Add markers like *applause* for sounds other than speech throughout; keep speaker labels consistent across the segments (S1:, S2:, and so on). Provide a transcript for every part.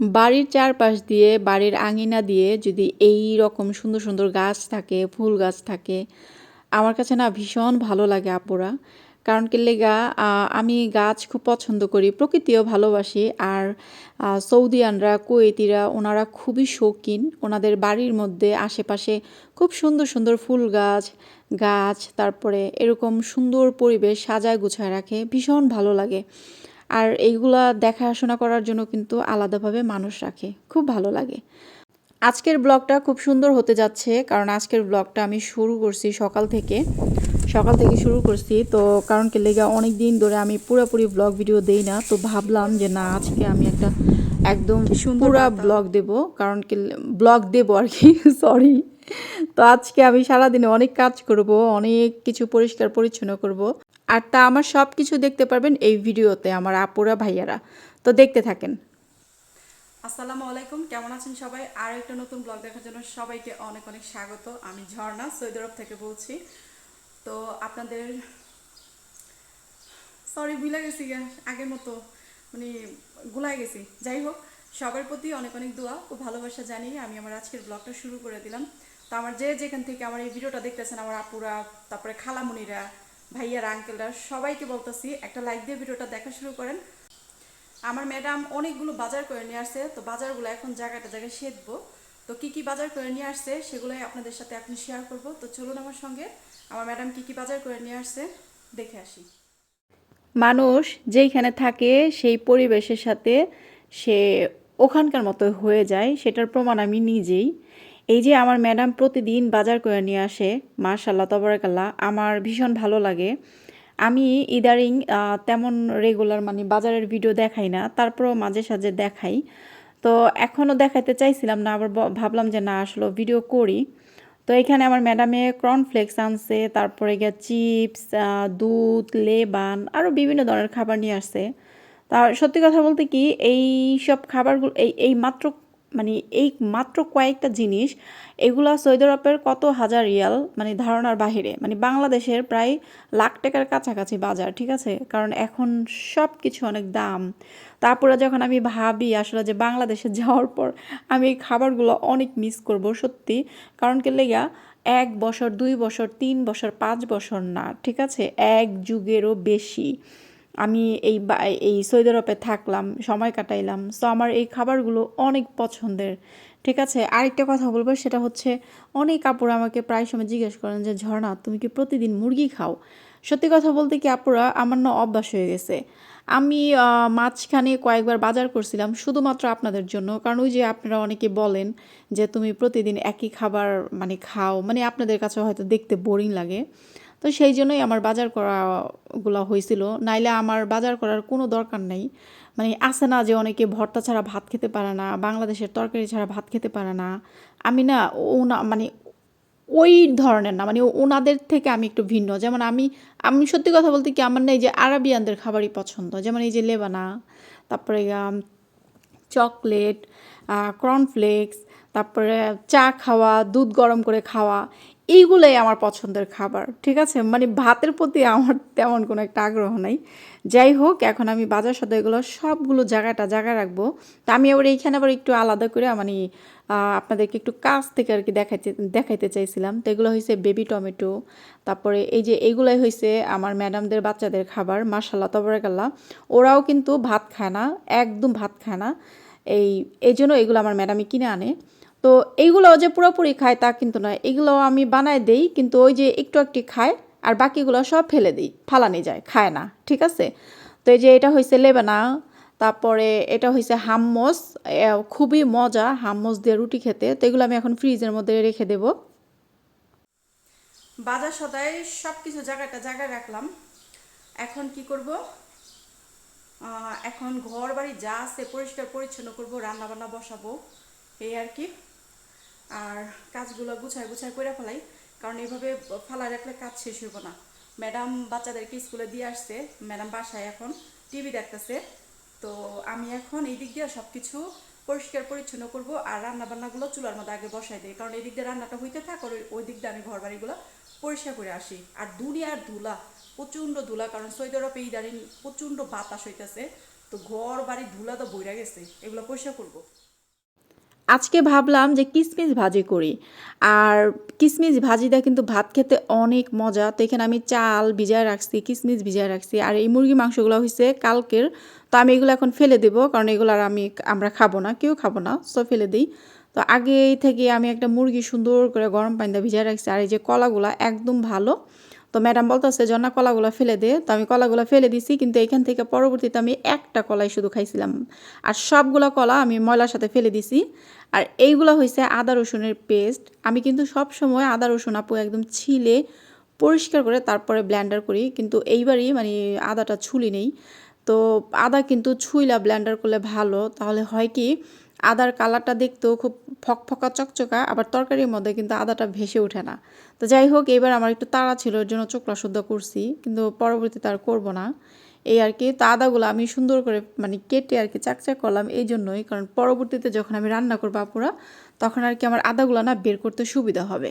S1: বাড়ির চারপাশ দিয়ে, বাড়ির আঙিনা দিয়ে যদি এই রকম সুন্দর সুন্দর গাছ থাকে, ফুল গাছ থাকে, আমার কাছে না ভীষণ ভালো লাগে আপুরা। কারণ কি লেগা আমি গাছ খুব পছন্দ করি, প্রকৃতিও ভালোবাসি, আর সৌদিয়ানরা, কুয়েতিরা, ওনারা খুবই শৌখিন। ওনাদের বাড়ির মধ্যে আশেপাশে খুব সুন্দর সুন্দর ফুল গাছ গাছ, তারপরে এরকম সুন্দর পরিবেশ সাজায় গুছায় রাখে, ভীষণ ভালো লাগে। আর এইগুলা দেখাশোনা করার জন্য কিন্তু আলাদাভাবে মানুষ রাখে। খুব ভালো লাগে। আজকের ব্লগটা খুব সুন্দর হতে যাচ্ছে কারণ আজকের ব্লগটা আমি শুরু করছি সকাল থেকে। সকাল থেকে শুরু করছি তো কারণ কি লেগে অনেক দিন ধরে আমি পুরোপুরি ব্লগ ভিডিও দেই না তো ভাবলাম যে না আজকে আমি একটা একদম পুরা ব্লগ দেব কারণ কি ব্লগ দেব আর কি *laughs* সরি তো আজকে আমি সারাদিনে অনেক কাজ করব অনেক কিছু পরিষ্কার পরিচ্ছন্ন করব। আর তা আমার সব কিছু দেখতে পারবেন এই ভিডিওতে আমার আপুরা, ভাইয়ারা। তো দেখতে থাকেন।
S2: আসসালামু আলাইকুম, কেমন আছেন সবাই? আর একটা নতুন ব্লগ দেখার জন্য সবাইকে অনেক অনেক স্বাগত। আমি ঝর্ণা, সৌদি থেকে বলছি। তো আপনাদের সরি ভুলে গেছি আগের মতো মানে গুলাই গেছি। যাই হোক, সবার প্রতি অনেক অনেক দোয়া ও ভালোবাসা জানিয়ে আমি আমার আজকের ব্লগটা শুরু করে দিলাম। তো আমার যে যেখান থেকে আমার এই ভিডিওটা দেখতেছেন, আমার আপুরা, তারপরে খালামুনিরা ভাইয়ারা আঙ্কেলরা সবাইকে বলতেছি, একটা লাইক দিয়ে ভিডিওটা দেখা শুরু করেন। আমার ম্যাডাম অনেকগুলো বাজার করে নিয়ে আসছে, তো বাজারগুলো এখন জায়গাটা জায়গায় সেদবো তো কি কি বাজার করে নিয়ে আসছে, সেগুলোই আপনাদের সাথে এখন শেয়ার করব। তো চলুন আমার সঙ্গে, আমার ম্যাডাম কি কি বাজার করে নিয়ে আসছে, দেখে আসি।
S1: মানুষ যেইখানে থাকে, সেই পরিবেশের সাথে সে ওখানকার মতো হয়ে যায়, সেটার প্রমাণ আমি নিজেই। এই যে আমার ম্যাডাম প্রতিদিন বাজার করে নিয়ে আসে মার্শাল্লাহ তবরাকাল্লাহ, আমার ভীষণ ভালো লাগে। আমি ইদারিং তেমন রেগুলার মানে বাজারের ভিডিও দেখাই না, তারপরেও মাঝে সাঝে দেখাই। তো এখনও দেখাইতে চাইছিলাম না, আবার ভাবলাম যে না, আসলে ভিডিও করি। তো এখানে আমার ম্যাডামে কর্নফ্লেক্স আনছে, তারপরে গিয়ে চিপস দুধ, লেবান আরও বিভিন্ন ধরনের খাবার নিয়ে আসছে। তা সত্যি কথা বলতে কি, এই সব খাবারগুলো, এই এই মাত্র মানে এই মাত্র কয়েকটা জিনিস, এগুলা সৌদি আরবের কত হাজার রিয়াল মানে ধারণার বাহিরে। মানে বাংলাদেশের প্রায় লাখ টাকার কাছাকাছি বাজার, ঠিক আছে? কারণ এখন সব কিছু অনেক দাম। তারপরে যখন আমি ভাবি আসলে যে বাংলাদেশে *laughs* যাওয়ার পর আমি এই খাবারগুলো অনেক মিস করব, সত্যি। কারণ কি লেগা, এক বছর, দুই বছর, তিন বছর, পাঁচ বছর না, ঠিক আছে? এক যুগেরও বেশি। আমি এই এই সৌদি আরবে থাকলাম, সময় কাটাইলাম। সো আমার এই খাবারগুলো অনেক পছন্দের। ঠিক আছে? আরেকটা কথা বলব, সেটা হচ্ছে অনেক আপুরা আমাকে প্রায় সময় জিজ্ঞেস করেন যে, ঝর্ণা, তুমি কি প্রতিদিন মুরগি খাও? সত্যি কথা বলতে কি আপুরা, আমার না অভ্যাস হয়ে গেছে। আমি মাঝখানে কয়েকবার বাজার করছিলাম, শুধুমাত্র আপনাদের জন্য। কারণ ওই যে আপনারা অনেকে বলেন যে, তুমি প্রতিদিন একই খাবার মানে খাও। মানে আপনাদের কাছে হয়তো দেখতে বোরিং লাগে। তো সেই জন্যই আমার বাজার করাগুলো হয়েছিল নাইলে আমার বাজার করার কোনো দরকার নেই। মানে আছে না যে অনেকে ভর্তা ছাড়া ভাত খেতে পারে না, বাংলাদেশের তরকারি ছাড়া ভাত খেতে পারে না। আমি না ওনা মানে ওই ধরনের না মানে ওনাদের থেকে আমি একটু ভিন্ন। যেমন আমি আমি সত্যি কথা বলতে কি আমার না এই যে আরাবিয়ানদের খাবারই পছন্দ। যেমন এই যে লেবানা, তারপরে চকলেট কর্নফ্লেক্স তারপরে চা খাওয়া, দুধ গরম করে খাওয়া এইগুলোই আমার পছন্দের খাবার, ঠিক আছে? মানে ভাতের প্রতি আমার তেমন কোনো একটা আগ্রহ নাই। যাই হোক, এখন আমি বাজার সদা এগুলো সবগুলো জায়গাটা জায়গা রাখব। তা আমি আবার এইখানে আবার একটু আলাদা করে মানে আপনাদেরকে একটু কাছ থেকে আর কি দেখাইতে দেখাইতে চাইছিলাম। তো এগুলো হয়েছে বেবি টমেটো তারপরে এই যে এইগুলাই হয়েছে আমার ম্যাডামদের বাচ্চাদের খাবার মার্শাল্লাহ তবরাকাল্লাহ। ওরাও কিন্তু ভাত খায় না, একদম ভাত খায় না। এই এই জন্য এগুলো আমার ম্যাডামই কিনে আনে। তো এইগুলো যে পুরোপুরি খায় তা কিন্তু নয়। এগুলো আমি বানায় দেই, কিন্তু ওই যে একটু একটু খায় আর বাকিগুলো সব ফেলে দিই, ফালানি যায়, খায় না, ঠিক আছে? তো এই যে এটা হয়েছে লেবানা, তারপরে এটা হয়েছে হাম্মস খুবই মজা হাম্মস দিয়ে রুটি খেতে। তো এগুলো আমি এখন ফ্রিজের মধ্যে রেখে দেবো।
S2: বাজার সদায় সব কিছু জায়গাটা জায়গায় রাখলাম। এখন কি করব? এখন ঘর বাড়ি যা আছে পরিষ্কার পরিচ্ছন্ন করব রান্না বান্না বসাবো, এই আর কি। আর কাজগুলো গুছায় গুছায় করে ফেলাই, কারণ এইভাবে ফালা রাখলে কাজ শেষ হইব না। ম্যাডাম বাচ্চাদেরকে স্কুলে দিয়ে আসছে, ম্যাডাম বাসায় এখন, টিভি দেখতেছে। তো আমি এখন এই দিক দিয়ে সব কিছু পরিষ্কার পরিচ্ছন্ন করব আর রান্না বান্নাগুলো চুলার মধ্যে আগে বসাই দিই, কারণ এই দিক দিয়ে রান্নাটা হইতে থাক আর ওই- দিক দিয়ে আমি ঘর বাড়িগুলো পরিষ্কার করে আসি। আর দুনিয়ার ধুলা প্রচণ্ড ধুলা কারণ সৌদি আরবে ইদারিং প্রচণ্ড বাতাস হইতেছে। তো ঘর বাড়ি ধুলা তো বইরা গেছে, এগুলো পরিষ্কার করব।
S1: আজকে ভাবলাম যে কিসমিস ভাজি করি। আর কিসমিস ভাজিটা কিন্তু ভাত খেতে অনেক মজা। তো এখানে আমি চাল ভিজায় রাখছি, কিসমিস ভিজায় রাখছি। আর এই মুরগি মাংসগুলো হয়েছে কালকের। তো আমি এগুলো এখন ফেলে দেবো, কারণ এগুলো আর আমি আমরা খাব না, কেউ খাব না, সো ফেলে দিই। তো আগে থেকে আমি একটা মুরগি সুন্দর করে গরম পানিতে ভিজায় রাখছি। আর এই যে কলাগুলা একদম ভালো। তো ম্যাডাম বলতেছে জন্না কলাগুলো ফেলে দে। তো আমি কলাগুলো ফেলে দিছি, কিন্তু এখান থেকে পরবর্তীতে আমি একটা কলাই শুধু খাইছিলাম। আর সবগুলো কলা আমি ময়লার সাথে ফেলে দিছি। আর এইগুলো হয়েছে আদা রসুনের পেস্ট আমি কিন্তু সব সময় আদা রসুন আপু একদম ছিলে পরিষ্কার করে তারপরে ব্ল্যান্ডার করি, কিন্তু এইবারই মানে আদাটা ছুলি নেই। তো আদা কিন্তু ছুইলা ব্ল্যান্ডার করলে ভালো। তাহলে হয় কি, আদার কালারটা দেখতেও খুব ফকফকা, চকচকা, আবার তরকারির মধ্যে কিন্তু আদাটা ভেসে ওঠে না। তো যাই হোক এবার আমার একটু তাড়া ছিল, এর জন্য চোখলা শুদ্ধ করছি, কিন্তু পরবর্তীতে আর করব না। এই আর কি, তো আদাগুলো আমি সুন্দর করে মানে কেটে আর কি চাকচাক করলাম এই জন্যই। কারণ পরবর্তীতে যখন আমি রান্না করব আপুরা, তখন আর কি আমার আদাগুলো না বের করতে সুবিধা হবে।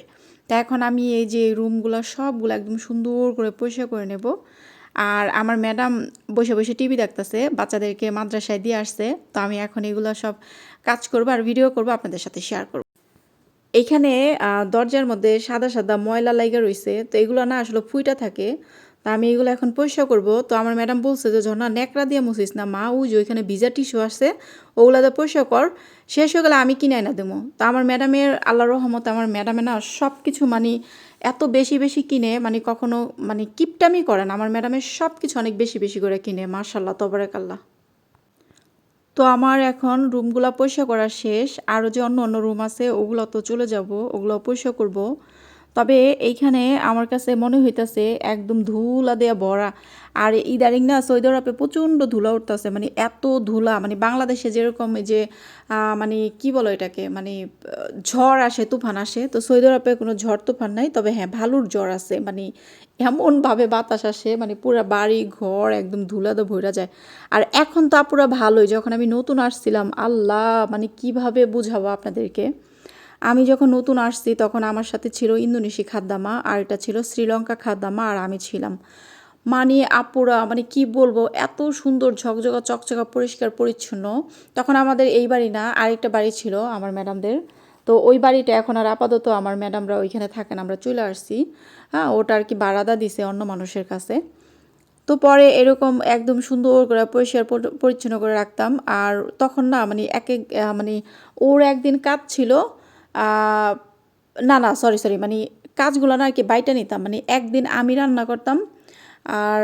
S1: তা এখন আমি এই যে রুমগুলো সবগুলো একদম সুন্দর করে পরিষ্কার করে নেব। আর আমার ম্যাডাম বসে বসে টিভি দেখতেছে, বাচ্চাদেরকে মাদ্রাসায় দিয়ে আসছে। তো আমি এখন এগুলো সব কাজ করব আর ভিডিও করব, আপনাদের সাথে শেয়ার করব। এইখানে দরজার মধ্যে সাদা সাদা ময়লা লাইগা রইছে। তো এগুলো না আসলে ফুইটা থাকে। তা আমি এগুলো এখন পরিষ্কার করব। তো আমার ম্যাডাম বলছে যে, ঝর্ণা, ন্যাকড়া দিয়ে মুছিস না মা। ওই যে ওইখানে ভিজা টিস্যু আছে ওগুলো দিয়ে পরিষ্কার কর। শেষ হয়ে গেলে আমি কিনে না দেবো। তো আমার ম্যাডামের আল্লাহ রহমত আমার ম্যাডামে না সব কিছু মানে এত বেশি বেশি কিনে মানে কখনো মানে কিপটামি করে না। আমার ম্যাডামের সব কিছু অনেক বেশি বেশি করে কিনে মার্শাল্লাহ তবরেকাল্লাহ। তো আমার এখন রুমগুলো পরিষ্কার করা শেষ। আরও যে অন্য অন্য রুম আছে, ওগুলো তো চলে যাব, ওগুলো পরিষ্কার করব। তবে এইখানে আমার কাছে মনে হইতাছে একদম ধুলা দেয়া ভরা আর ইদারিং না সৌদি আরবে প্রচণ্ড ধুলা উঠতেছে মানে এত ধুলা মানে বাংলাদেশে যেরকম যে মানে কি বলো এটাকে মানে ঝড় আসে, তুফান আসে, তো সৌদি আরবে কোনো ঝড় তুফান নাই, তবে হ্যাঁ ভালুর জ্বর আছে মানে এমনভাবে বাতাস আসে মানে পুরো বাড়ি, ঘর একদম ধুলাতে ভরা যায়। আর এখন তো পুরো ভালোই, যখন আমি নতুন আসছিলাম, আল্লাহ মানে কীভাবে বুঝাবো আপনাদেরকে? আমি যখন নতুন আসছি, তখন আমার সাথে ছিল ইন্দোনেশি খাদ্দামা, আর এটা ছিল শ্রীলঙ্কা খাদ্দামা, আর আমি ছিলাম। মানে আপুরা মানে কি বলব, এত সুন্দর, ঝকঝকা, চকচকা, পরিষ্কার, পরিচ্ছন্ন। তখন আমাদের এই বাড়ি না, আরেকটা বাড়ি ছিল আমার ম্যাডামদের। তো ওই বাড়িটা এখন আর আপাতত আমার ম্যাডামরা ওইখানে থাকেন, আমরা চলে আসছি। হ্যাঁ ওটা আর কি বারাদা দিছে অন্য মানুষের কাছে। তো পরে এরকম একদম সুন্দর করে পরিষ্কার পরিচ্ছন্ন করে রাখতাম। আর তখন না মানে এক এক মানে ওর একদিন কাজ ছিল না না সরি সরি মানে কাজগুলো না আর কি বাইটা নিতাম। মানে একদিন আমি রান্না করতাম, আর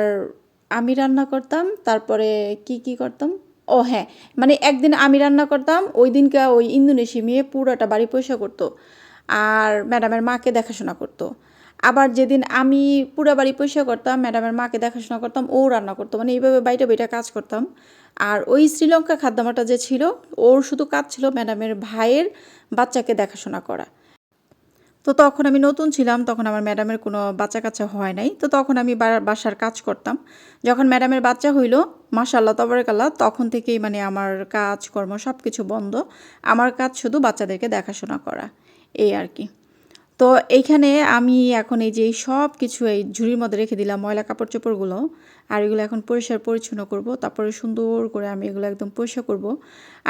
S1: আমি রান্না করতাম, তারপরে কি কি করতাম? ও হ্যাঁ মানে একদিন আমি রান্না করতাম ওই দিনকে ওই ইন্দোনেশি মেয়ে পুরোটা বাড়ি পয়সা করতো, আর ম্যাডামের মাকে দেখাশোনা করতো। আবার যেদিন আমি পুরা বাড়ি পরিষ্কার করতাম ম্যাডামের মাকে দেখাশোনা করতাম, ও রান্না করতো মানে এইভাবে বাইটা বাইটা কাজ করতাম। আর ওই শ্রীলঙ্কা খাদ্যামাটা যে ছিল, ওর শুধু কাজ ছিল ম্যাডামের ভাইয়ের বাচ্চাকে দেখাশোনা করা। তো তখন আমি নতুন ছিলাম, তখন আমার ম্যাডামের কোনো বাচ্চা কাচ্চা হয় নাই। তো তখন আমি বাসার কাজ করতাম। যখন ম্যাডামের বাচ্চা হইল মাশাল্লাহ তবরকাল্লাহ, তখন থেকেই মানে আমার কাজকর্ম সব কিছু বন্ধ। আমার কাজ শুধু বাচ্চাদেরকে দেখাশোনা করা, এই আর কি। তো এইখানে আমি এখন এই যে সব কিছু এই ঝুড়ির মধ্যে রেখে দিলাম ময়লা কাপড় চোপড়গুলো আর এগুলো এখন পরিষ্কার পরিচ্ছন্ন করব। তারপরে সুন্দর করে আমি এগুলো একদম পরিষ্কার করব।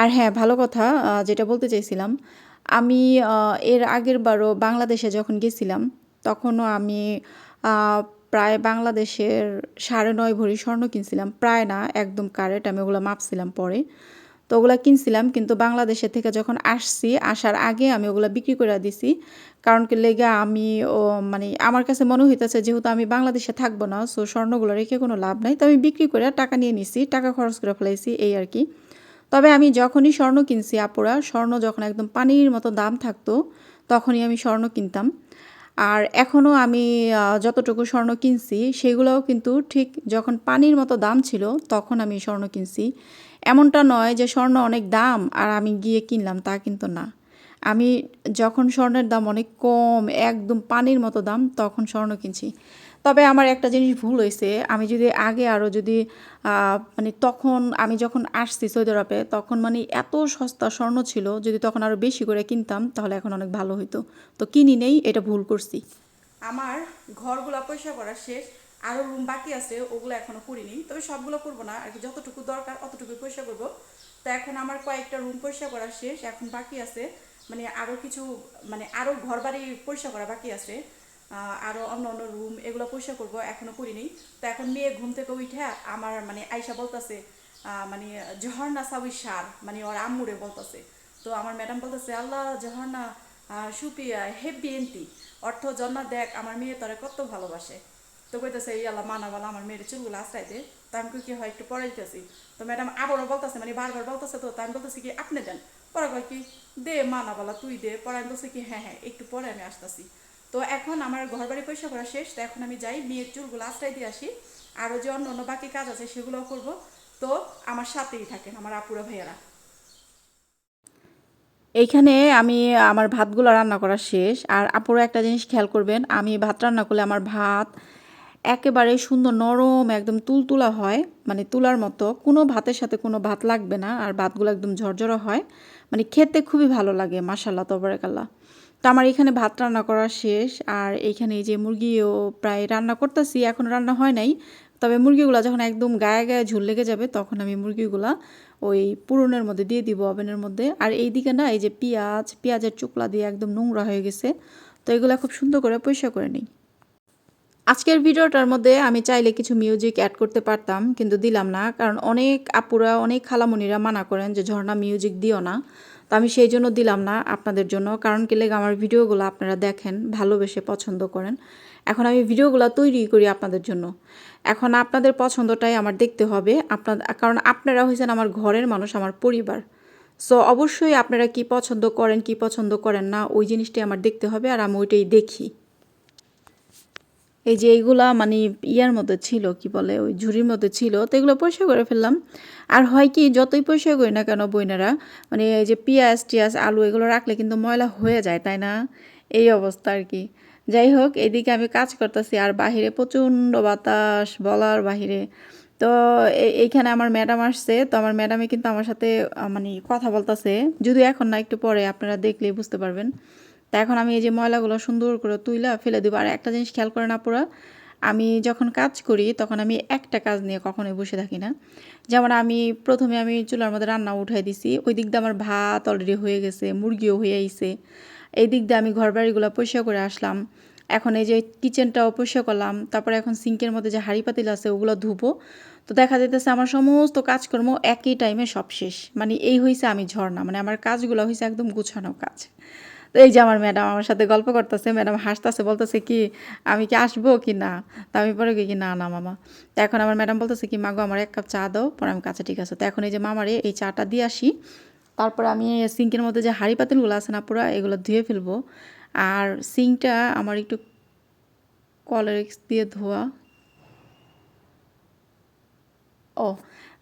S1: আর হ্যাঁ ভালো কথা যেটা বলতে চাইছিলাম, আমি এর আগের বারও বাংলাদেশে যখন গেছিলাম, তখনও আমি প্রায় বাংলাদেশের সাড়ে নয় ভরি স্বর্ণ কিনছিলাম। প্রায় না, একদম কারেক্ট আমি ওগুলো মাপছিলাম পরে। তো ওগুলো কিনছিলাম, কিন্তু বাংলাদেশে থেকে যখন আসছি, আসার আগে আমি ওগুলো বিক্রি করে দিছি। কারণ কি লেগে আমি, ও মানে আমার কাছে মনে হইতেছে যেহেতু আমি বাংলাদেশে থাকব না সো স্বর্ণগুলো রেখে কোনো লাভ নাই। তো আমি বিক্রি করে টাকা নিয়ে নিছি, টাকা খরচ করে ফেলাইছি এই আর কি। তবে আমি যখনই স্বর্ণ কিনছি আপুরা, স্বর্ণ যখন একদম পানির মতো দাম থাকতো, তখনই আমি স্বর্ণ কিনতাম। আর এখনও আমি যতটুকু স্বর্ণ কিনছি, সেগুলোও কিন্তু ঠিক যখন পানির মতো দাম ছিল, তখন আমি স্বর্ণ কিনছি। এমনটা নয় যে স্বর্ণ অনেক দাম আর আমি গিয়ে কিনলাম, তা কিন্তু না। আমি যখন স্বর্ণের দাম অনেক কম, একদম পানির মতো দাম, তখন স্বর্ণ কিনছি। তবে আমার একটা জিনিস ভুল হয়েছে। আমি যদি আগে আরও যদি মানে তখন আমি যখন আসছি সৌদি আরবে, তখন মানে এত সস্তা স্বর্ণ ছিল, যদি তখন আরও বেশি করে কিনতাম, তাহলে এখন অনেক ভালো হতো তো কিনি নেই, এটা ভুল করছি।
S2: আমার ঘরগুলা পরিষ্কার করা শেষ আরও রুম বাকি আছে, ওগুলো এখনও করিনি। তবে সবগুলো করব না, আর কি যতটুকু দরকার অতটুকু পয়সা করব। তো এখন আমার কয়েকটা রুম পরিষ্কার করা শেষ, এখন বাকি আছে। মানে আরও কিছু মানে আরও ঘর বাড়ি পরিষ্কার করা বাকি আছে। আহ, আরও অন্য অন্য রুম এগুলো পরিষ্কার করব এখনও করিনি। তো এখন মেয়ে ঘুম থেকে উঠে আমার মানে আয়সা বলতেছে মানে ঝর্ণা সাবি সার। মানে ওর আম্মুরে বলতেছে। তো আমার ম্যাডাম বলতেছে আল্লাহ আহ, সুপিয়া হেব্বি এন্তি অর্থ জন্না দেখ আমার মেয়ে তোরে কত ভালোবাসে। তো কইতেছে এই আল্লাহ মানা বলা আমার মেয়ের চুলগুলো আশ্রাই দে। তো আমি কি হয় একটু পরে দিতেছি। তো ম্যাডাম আবারও বলতেছে মানে বারবার বলতেছে তো তা আমি বলতেছি কি আপনি দেন। পরে কয় কি, দে মানা বলা তুই দে। পরে আমি বলছি কি হ্যাঁ হ্যাঁ একটু পরে আমি আসতেছি। তো এখন আমার ঘর বাড়ি পয়সা করা শেষ, তো এখন আমি যাই, মেয়ের চুলগুলো আশ্রয় দিয়ে আসি। আরও যে অন্য অন্য বাকি কাজ আছে সেগুলোও করব। তো আমার সাথেই থাকেন আমার আপুরা ভাইয়ারা।
S1: এইখানে আমি আমার ভাতগুলো রান্না করা শেষ। আর আপুরা একটা জিনিস খেয়াল করবেন, আমি ভাত রান্না করলে আমার ভাত একেবারে সুন্দর নরম, একদম তুলতুলা হয় মানে তুলার মতো। কোনো ভাতের সাথে কোনো ভাত লাগবে না, আর ভাতগুলো একদম ঝরঝরা হয়। মানে খেতে খুবই ভালো লাগে মাসাল্লাহ তবরাকাল্লাহ। তো আমার এখানে ভাত রান্না করা শেষ, আর এইখানে যে মুরগিও প্রায় রান্না করতেছি, এখন রান্না হয় নাই। তবে মুরগিগুলো যখন একদম গায়ে গায়ে ঝুল লেগে যাবে, তখন আমি মুরগিগুলা ওই পুরনের মধ্যে দিয়ে দিব ওভেনের মধ্যে। আর এইদিকে না, এই যে পেঁয়াজ, পেঁয়াজের চুকলা দিয়ে একদম নোংরা হয়ে গেছে। তো এগুলো খুব সুন্দর করে পরিষ্কার করে নিই। আজকের ভিডিওটার মধ্যে আমি চাইলে কিছু মিউজিক অ্যাড করতে পারতাম, কিন্তু দিলাম না, কারণ অনেক আপুরা, অনেক খালামুনিরা মানা করেন যে ঝর্ণা মিউজিক দিও না। তো আমি সেই জন্য দিলাম না আপনাদের জন্য, কারণ কি লেগে আমার ভিডিওগুলো আপনারা দেখেন, ভালোবেসে পছন্দ করেন। এখন আমি ভিডিওগুলো তৈরি করি আপনাদের জন্য। এখন আপনাদের পছন্দটাই আমার দেখতে হবে আপনার কারণ আপনারা হয়েছেন আমার ঘরের মানুষ, আমার পরিবার। সো অবশ্যই আপনারা কি পছন্দ করেন, কি পছন্দ করেন না, ওই জিনিসটাই আমার দেখতে হবে, আর আমি ওইটাই দেখি। এই যে এইগুলা মানে ইয়ার মধ্যে ছিল, কি বলে, ওই ঝুড়ির মধ্যে ছিল, তো এগুলো পরিষ্কার করে ফেললাম। আর হয় কি, যতই পরিষ্কার করি না কেন বইনারা মানে এই যে পেঁয়াজ টিয়াজ, আলু এগুলো রাখলে কিন্তু ময়লা হয়ে যায়, তাই না? এই অবস্থা আর কি। যাই হোক, এদিকে আমি কাজ করতেছি, আর বাহিরে প্রচণ্ড বাতাস বলার বাহিরে। তো এইখানে আমার ম্যাডাম আসছে, তো আমার ম্যাডামে কিন্তু আমার সাথে মানে কথা বলতেছে। যদিও এখন না, একটু পরে, আপনারা দেখলেই বুঝতে পারবেন। তা এখন আমি এই যে ময়লাগুলো সুন্দর করে তুইলা ফেলে দেবো। আর একটা জিনিস খেয়াল করে না পুরা, আমি যখন কাজ করি তখন আমি একটা কাজ নিয়ে কখনোই বসে থাকি না। যেমন আমি প্রথমে আমি চুলার মধ্যে রান্না উঠাই দিছি, ওই দিক দিয়ে আমার ভাত অলরেডি হয়ে গেছে, মুরগিও হয়ে আইছে। এই দিক দিয়ে আমি ঘর বাড়িগুলো পরিষ্কার করে আসলাম। এখন এই যে কিচেনটাও পরিষ্কার করলাম, তারপরে এখন সিঙ্কের মধ্যে যে হাঁড়ি পাতিল আছে ওগুলো ধুবো। তো দেখা যাইতেছে আমার সমস্ত কাজকর্ম একই টাইমে সব শেষ। মানে এই হয়েছে আমি ঝর্ণা মানে আমার কাজগুলো হয়েছে একদম গুছানো কাজ। তো এই যে আমার ম্যাডাম আমার সাথে গল্প করতেছে, ম্যাডাম হাসতেছে, বলতেছে কি, আমি কি আসব কি না? তা আমি পরে কি, না না, মামা। তো এখন আমার ম্যাডাম বলতেছে কি মাগো আমার এক কাপ চা দাও, পরে আমি কাছে ঠিক আছে। তো এখন এই যে মামারে এই চাটা দিয়ে আসি, তারপর আমি সিঙ্কের মধ্যে যে হাঁড়ি পাতিলগুলো আছে না পুরা, এগুলো ধুয়ে ফেলব। আর সিঙ্কটা আমার একটু কলের দিয়ে ধোয়া। ও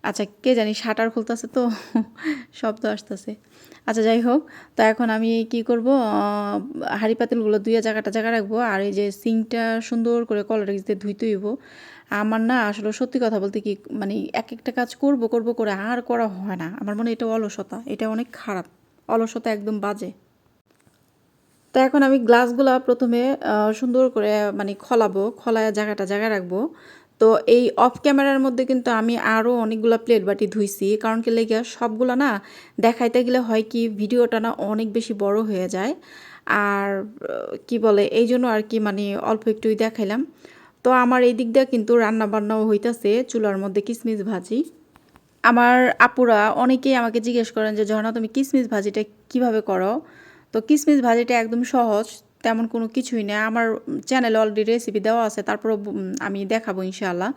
S1: আচ্ছা কে জানি, শাটার খুলতেছে তো, শব্দ আসতেছে। আচ্ছা যাই হোক, তো এখন আমি কি করব হাঁড়ি পাতিলগুলো দুইয়া জায়গাটা জায়গা রাখব, আর এই যে সিঙ্কটা সুন্দর করে কলারেক্স দিয়ে ধুইতে হইব। আমার না আসলে সত্যি কথা বলতে কি মানে এক একটা কাজ করব করব করে আর করা হয় না। আমার মনে এটা অলসতা, এটা অনেক খারাপ। অলসতা একদম বাজে। তো এখন আমি গ্লাসগুলা প্রথমে সুন্দর করে মানে খলাবো, খলায় জায়গাটা জায়গা রাখব। তো এই অফ ক্যামেরার মধ্যে কিন্তু আমি আরও অনেকগুলো প্লেট বাটি ধুইছি। কারণ কি লেগে সবগুলো না দেখাইতে গেলে হয় কি, ভিডিওটা না অনেক বেশি বড় হয়ে যায়। আর কি বলে, এই জন্য আর কি মানে অল্প একটুই দেখাইলাম। তো আমার এই দিক দিয়ে কিন্তু রান্না বান্নাও হইতাছে, চুলার মধ্যে কিসমিস ভাজি। আমার আপুরা অনেকেই আমাকে জিজ্ঞেস করেন যে ঝর্ণা তুমি কিসমিস ভাজিটা কীভাবে করো? তো কিসমিস ভাজিটা একদম সহজ। তেমন কোনো কিছুই না আমার চ্যানেলে অলরেডি রেসিপি দেওয়া আছে, তারপরও আমি দেখাবো ইনশাআল্লাহ।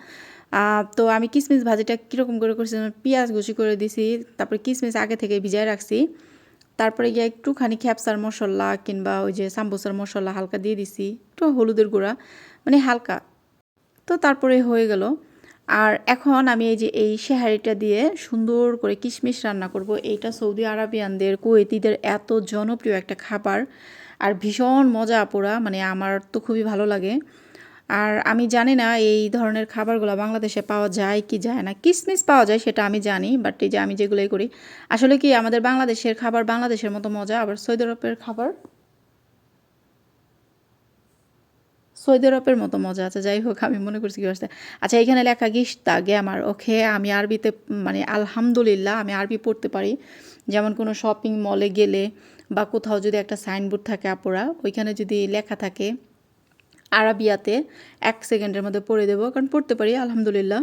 S1: তো আমি কিসমিস ভাজিটা কীরকম করে করছি পেঁয়াজ কুচি করে দিছি, তারপরে কিসমিস আগে থেকে ভিজায় রাখছি। তারপরে গিয়ে একটুখানি খ্যাপসার মশলা কিংবা ওই যে সাম্বুসার মশলা হালকা দিয়ে দিছি, একটু হলুদের গুঁড়া মানে হালকা। তো তারপরে হয়ে গেল। আর এখন আমি এই যে এই সেহারিটা দিয়ে সুন্দর করে কিশমিশ রান্না করব, এইটা সৌদি আরবিয়ানদের, কুয়েতিদের এত জনপ্রিয় একটা খাবার। আর ভীষণ মজা পোড়া মানে আমার তো খুবই ভালো লাগে। আর আমি জানি না এই ধরনের খাবারগুলো বাংলাদেশে পাওয়া যায় কি যায় না কিশমিশ পাওয়া যায় সেটা আমি জানি বাট এই যে আমি যেগুলোই করি, আসলে কি আমাদের বাংলাদেশের খাবার বাংলাদেশের মতো মজা, আবার সৌদি আরবের খাবার? সৌদি আরবের মতো মজা আছে যাই হোক, আমি মনে করছি কি আসছে আচ্ছা এখানে লেখা গিস্তা, গ্যামার, ওকে, আমি আরবিতে মানে আলহামদুলিল্লাহ, আমি আরবি পড়তে পারি। যেমন কোনো শপিং মলে গেলে বা কোথাও যদি একটা সাইনবোর্ড থাকে আপুরা, ওইখানে যদি লেখা থাকে আরাবিয়াতে, এক সেকেন্ডের মধ্যে পড়ে দেবো, কারণ পড়তে পারি, আলহামদুলিল্লাহ।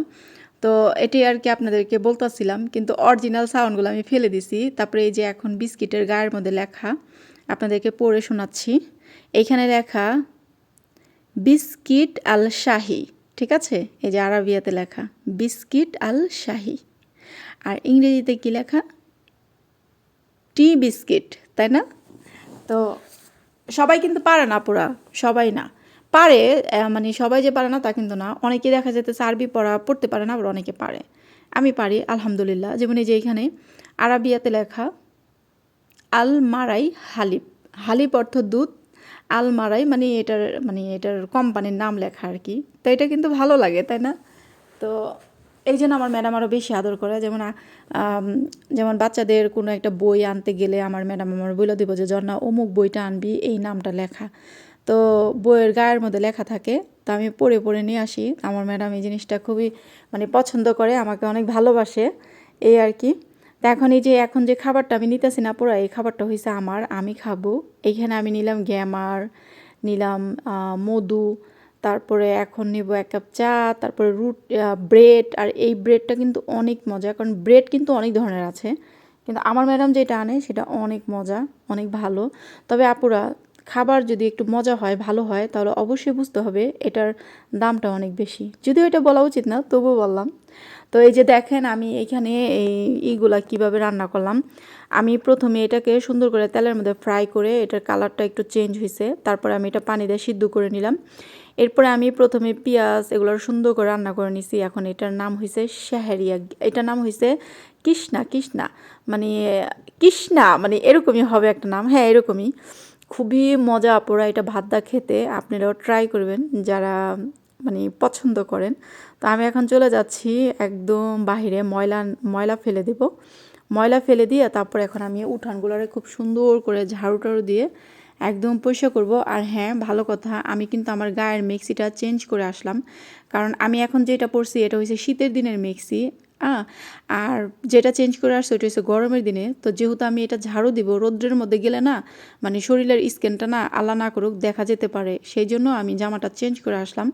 S1: তো এটি আর কি আপনাদেরকে বলতেছিলাম, কিন্তু অরিজিনাল সাউন্ডগুলো আমি ফেলে দিছি। তারপরে এই যে এখন বিস্কিটের গায়ের মধ্যে লেখা, আপনাদেরকে পড়ে শোনাচ্ছি। এইখানে লেখা, বিস্কিট আল শাহি ঠিক আছে? এই যে আরাবিয়াতে লেখা, বিস্কিট আল শাহি আর ইংরেজিতে কি লেখা, টি বিস্কিট তাই না? তো সবাই কিন্তু পারে না পুরা, সবাই না। পারে মানে সবাই যে পারে না তা কিন্তু না। অনেকে দেখা যেতেছে আরবি পড়া, পড়তে পারে না, আবার অনেকে পারে। আমি পারি, আলহামদুলিল্লাহ। যেমন এই যে এখানে, আরাবিয়াতে লেখা আল মারাই হালিব হালিব অর্থ দুধ আল মারাই মানে এটার মানে এটার কোম্পানির নাম লেখা আর কি। তো এটা কিন্তু ভালো লাগে, তাই না? তো এই জন্য আমার ম্যাডাম আরও বেশি আদর করে। যেমন যেমন বাচ্চাদের কোনো একটা বই আনতে গেলে আমার ম্যাডাম আমার বলে দিব যে, জন্না, অমুক বইটা আনবি, এই নামটা লেখা। তো বইয়ের গায়ের মধ্যে লেখা থাকে। তো আমি পড়ে পড়ে নিয়ে আসি। আমার ম্যাডাম এই জিনিসটা খুবই মানে পছন্দ করে, আমাকে অনেক ভালোবাসে। এই আর কি। তো এখন এই যে, এখন যে খাবারটা আমি নিতেছি না পুরো, এই খাবারটা হয়েছে আমার, আমি খাব। এইখানে আমি নিলাম গ্যামার, নিলাম মধু তারপরে এখন নেব এক কাপ চা, তারপরে রুট ব্রেড, আর এই ব্রেডটা কিন্তু অনেক মজা, কারণ ব্রেড কিন্তু অনেক ধরনের আছে। কিন্তু আমার ম্যাডাম যেটা আনে সেটা অনেক মজা, অনেক ভালো। তবে আপুরা, খাবার যদি একটু মজা হয়, ভালো হয়, তাহলে অবশ্যই বুঝতে হবে এটার দামটা অনেক বেশি। যদিও এটা বলা উচিত না, তবুও বললাম। তো এই যে দেখেন আমি এখানে এই ইগুলা কীভাবে রান্না করলাম। আমি প্রথমে এটাকে সুন্দর করে তেলের মধ্যে ফ্রাই করে এটার কালারটা একটু চেঞ্জ হয়েছে তারপরে আমি এটা পানি দিয়ে সিদ্ধ করে নিলাম। এরপরে আমি প্রথমে পেঁয়াজ এগুলো সুন্দর করে রান্না করে নিছি। এখন এটার নাম হয়েছে শাহেরিয়া এটার নাম হয়েছে কৃষ্ণা কৃষ্ণা। মানে কৃষ্ণা মানে এরকমই হবে একটা নাম। হ্যাঁ এরকমই। খুবই মজা আপুরা এটা ভাত দা খেতে। আপনারাও ট্রাই করবেন। যারা মানে পছন্দ করেন। তো আমি এখন চলে যাচ্ছি একদম বাহিরে ময়লা ময়লা ফেলে দেব। ময়লা ফেলে দিয়ে তারপর এখন আমি উঠানগুলোরে খুব সুন্দর করে ঝাড়ু টাড়ু দিয়ে একদম পরিষ্কার করব। আর হ্যাঁ ভালো কথা, আমি কিন্তু আমার গায়ের মিক্সিটা চেঞ্জ করে আসলাম। কারণ আমি এখন যেটা পরছি এটা হচ্ছে শীতের দিনের মিক্সি। আর যেটা চেঞ্জ করে আসছে ওইটা হচ্ছে গরমের দিনে। তো যেহেতু আমি এটা ঝাড়ু দিব, রোদ্রের মধ্যে গেলে না মানে শরীরের স্কিনটা না আলা না করুক, দেখা যেতে পারে। সেই জন্য আমি জামাটা চেঞ্জ করে আসলাম।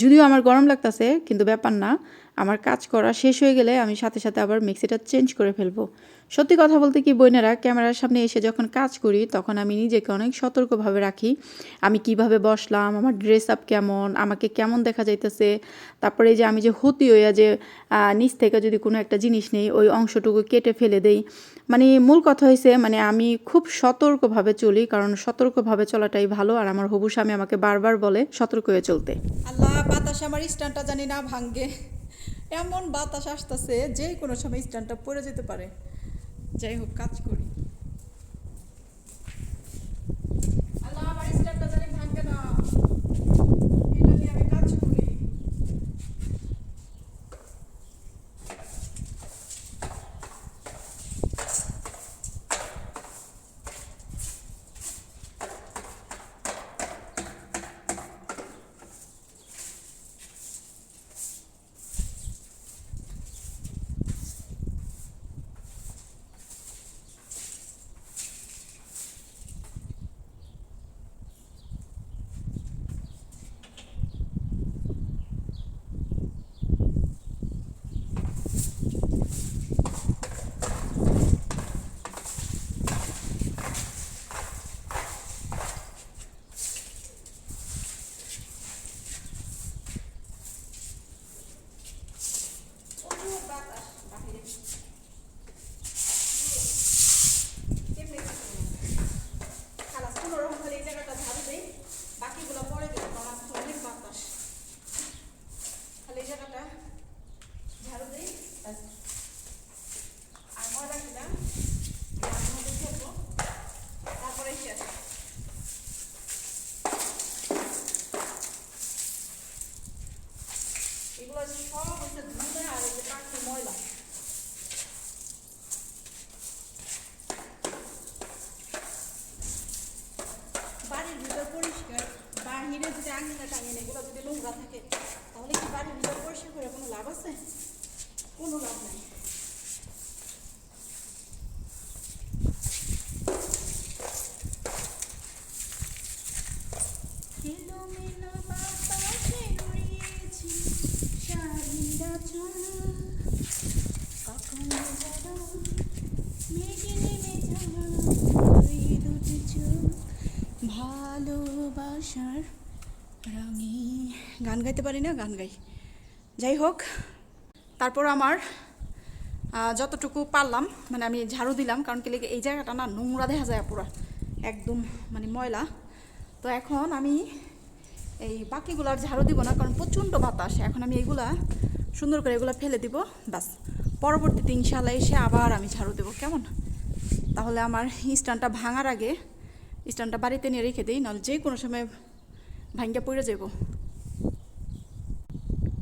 S1: যদিও আমার গরম লাগতেছে, কিন্তু ব্যাপার না। আমার কাজ করা শেষ হয়ে গেলে আমি সাথে সাথে আবার মিক্সিটা চেঞ্জ করে ফেলব। সত্যি কথা বলতে কি, বোনেরা, ক্যামেরার সামনে এসে যখন কাজ করি, তখন আমি নিজেকে অনেক সতর্কভাবে রাখি। আমি কীভাবে বসলাম, আমার ড্রেস আপ কেমন, আমাকে কেমন দেখা যাইতেছে, তারপরে যে আমি যে হতি হইয়া যে নিচ থেকে যদি কোনো একটা জিনিস নেই, ওই অংশটুকু কেটে ফেলে দেই। মানে মূল কথা হয়েছে মানে আমি খুব সতর্কভাবে চলি, কারণ সতর্কভাবে চলাটাই ভালো, আর আমার হবু স্বামী আমাকে বারবার বলে সতর্ক হয়ে চলতে। আল্লাহ, বাতাস আমার স্ট্যান্ডটা জানি না ভাঙ্গে। এমন বাতাস আসতেছে যে কোনো সময় স্ট্যান্ডটা পড়ে যেতে পারে। যাই হোক কাজ করি। আল্লাহ আমার স্ট্যান্ডটা জানি ওই দুটি চোখ ভালোবাসার রঙে। গান গাইতে পারি না? গান গাই। যাই হোক তারপর আমার যতটুকু পারলাম মানে আমি ঝাড়ু দিলাম, কারণ কি এই জায়গাটা না নোংরা দেখা যায় পুরো, একদম মানে ময়লা। তো এখন আমি এই বাকিগুলো আর ঝাড়ু দিব না, কারণ প্রচণ্ড বাতাস। এখন আমি এগুলা সুন্দর করে এগুলো ফেলে দিব, ব্যাস। পরবর্তীতে ইনশাল্লাহ এসে আবার আমি ঝাড়ু দেবো, কেমন? তাহলে আমার স্ট্যান্ডটা ভাঙার আগে, স্ট্যান্ডটা বাড়িতে নিয়ে রেখে দিই, নাহলে যে কোনো সময় ভাঙ্গা পড়ে যাব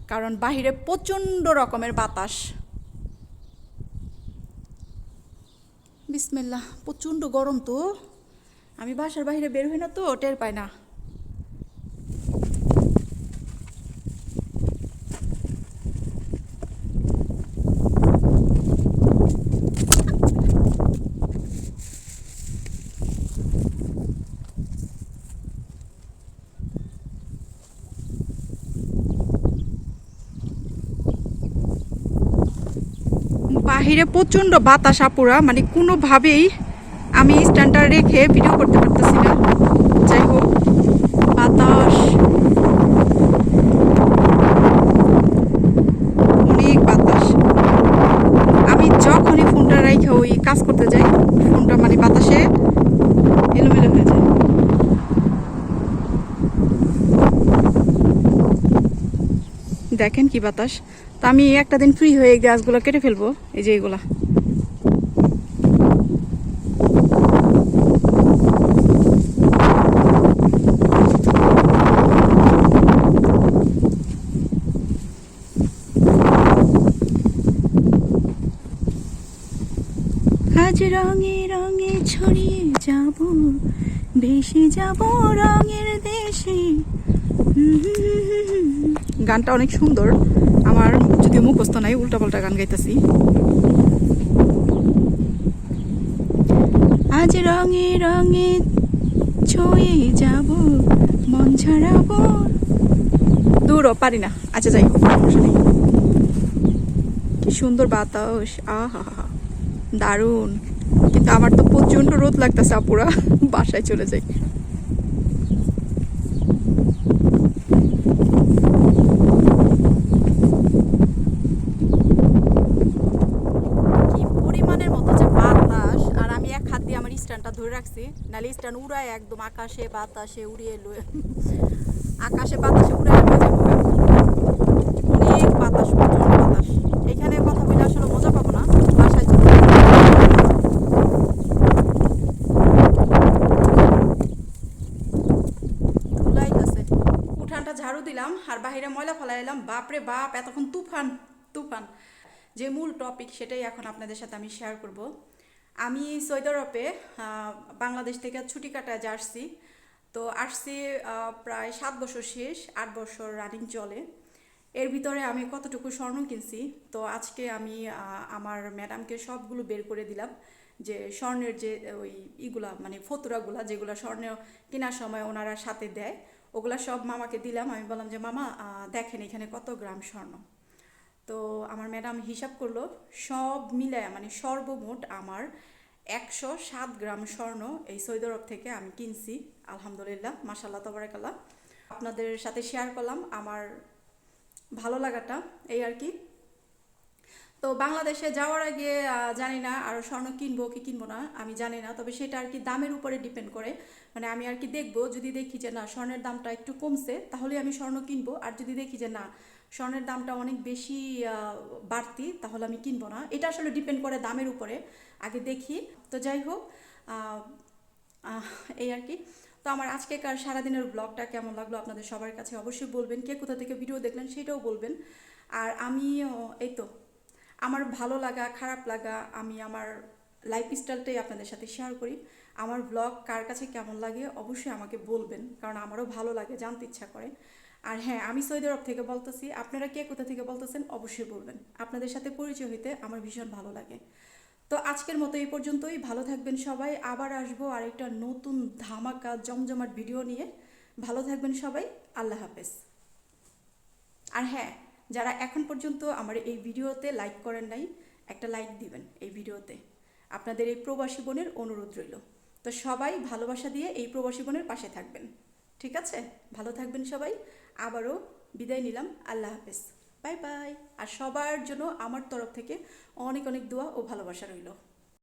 S1: কারণ বাহিরে প্রচণ্ড রকমের বাতাস। বিসমিল্লা প্রচণ্ড গরম তো। আমি বাসার বাইরে বের হই না তো, টের পাই না। বাহিরে প্রচণ্ড বাতাস, আপুরা। মানে কোনোভাবেই আমি স্ট্যান্ডটা রেখে ভিডিও করতে পারতেছি না। যাই হোক, বাতাস। অনেক বাতাস। আমি যখনই ফোনটা রেখে ওই কাজ করতে যাই, ফোনটা মানে বাতাসে এলোমেলো হয়ে যায়। দেখেন কি বাতাস। আমি একটা দিন ফ্রি হয়ে গাছগুলো কেটে ফেলব, এই যে এগুলা। আজ রঙে রঙে ছড়িয়ে যাব, ভেসে যাব রঙের দেশে। গানটা অনেক সুন্দর। আমার যদিও মুখস্থ নাই, উল্টাপাল্টা গান গাইতেছি। আজ রঙে রঙে ছুঁয়ে যাব, মন ছাড়াবো। দূরও পারি না। আচ্ছা যাই হোক কি সুন্দর বাতাস। আহা দারুণ। কিন্তু আমার তো প্রচণ্ড রোদ লাগতেছে আপুরা, বাসায় চলে যাই কি পরিমাণের মতো যে বাতাস আর আমি এক হাত দিয়ে আমার স্ট্যান্ডটা ধরে রাখছি নাহলে উড়ায় একদম আকাশে বাতাসে উড়িয়ে লয়ে আকাশে বাতাসে উড়ায় অনেক বাতাস, প্রচণ্ড বাতাস। এখানে কথা বলে আসলে মজা পাবো না, বাসায় উঠানটা ঝাড়ু দিলাম, আর বাহিরে ময়লা ফেলাইলাম বাপরে বাপ, এতক্ষণ তুফান তুফান। যে মূল টপিক সেটাই এখন আপনাদের সাথে আমি শেয়ার করব। আমি সৌদি আরবে বাংলাদেশ থেকে ছুটি কাটায় যে আসছি তো আসছি প্রায় সাত বছর শেষ, আট বছর রানিং চলে। এর ভিতরে আমি কতটুকু স্বর্ণ কিনছি, তো আজকে আমি আমার ম্যাডামকে সবগুলো বের করে দিলাম যে স্বর্ণের যে ওই ইগুলা মানে ফতুরাগুলা, যেগুলো স্বর্ণ কেনার সময় ওনারা সাথে দেয়, ওগুলা সব মামাকে দিলাম। আমি বললাম যে, মামা দেখেন এখানে কত গ্রাম স্বর্ণ। তো আমার ম্যাডাম হিসাব করল, সব মিলায় মানে সর্বমোট আমার একশো সাত গ্রাম স্বর্ণ এই সৌদি আরব থেকে আমি কিনছি, আলহামদুলিল্লাহ মাসাল্লাহ তবরাকাল্লাহ। আপনাদের সাথে শেয়ার করলাম, আমার ভালো লাগাটা এই আর কি। তো বাংলাদেশে যাওয়ার আগে জানি না আর স্বর্ণ কিনবো কি কিনবো না, আমি জানি না, তবে সেটা আর কি দামের উপরে ডিপেন্ড করে। মানে আমি আর কি দেখব, যদি দেখি যে না, স্বর্ণের দামটা একটু কমছে তাহলে আমি স্বর্ণ কিনবো, আর যদি দেখি যে না স্বর্ণের দামটা অনেক বেশি বাড়তি, তাহলে আমি কিনবো না। এটা আসলে ডিপেন্ড করে দামের উপরে। আগে দেখি। তো যাই হোক এই আর কি। তো আমার আজকে আজকেকার সারাদিনের ব্লগটা কেমন লাগল আপনাদের সবার কাছে অবশ্যই বলবেন। কে কোথা থেকে ভিডিও দেখলেন সেটাও বলবেন। আর আমি এই তো, আমার ভালো লাগা, খারাপ লাগা আমি আমার লাইফ স্টাইলটাই আপনাদের সাথে শেয়ার করি। আমার ব্লগ কার কাছে কেমন লাগে অবশ্যই আমাকে বলবেন, কারণ আমারও ভালো লাগে, জানতে ইচ্ছা করে। আর হ্যাঁ আমি সৌদি আরব থেকে বলতেছি, আপনারা কে কোথা থেকে বলতেছেন অবশ্যই বলবেন। আপনাদের সাথে পরিচয় হইতে আমার ভীষণ ভালো লাগে। তো আজকের মতো এই পর্যন্তই, ভালো থাকবেন সবাই, আবার আসব আরেকটা নতুন ধামাকা, জমজমাট ভিডিও নিয়ে। ভালো থাকবেন সবাই, আল্লাহ হাফেজ। আর হ্যাঁ যারা এখন পর্যন্ত আমার এই ভিডিওতে লাইক করেন নাই, একটা লাইক দিবেন এই ভিডিওতে। আপনাদের এই প্রবাসী বোনের অনুরোধ রইল। তো সবাই ভালোবাসা দিয়ে এই প্রবাসী বোনের পাশে থাকবেন। ঠিক আছে? ভালো থাকবেন সবাই। আবারও বিদায় নিলাম। আল্লাহ হাফেজ। Bye bye. আর সবার জন্য আমার তরফ থেকে অনেক অনেক দোয়া ও ভালোবাসা রইল।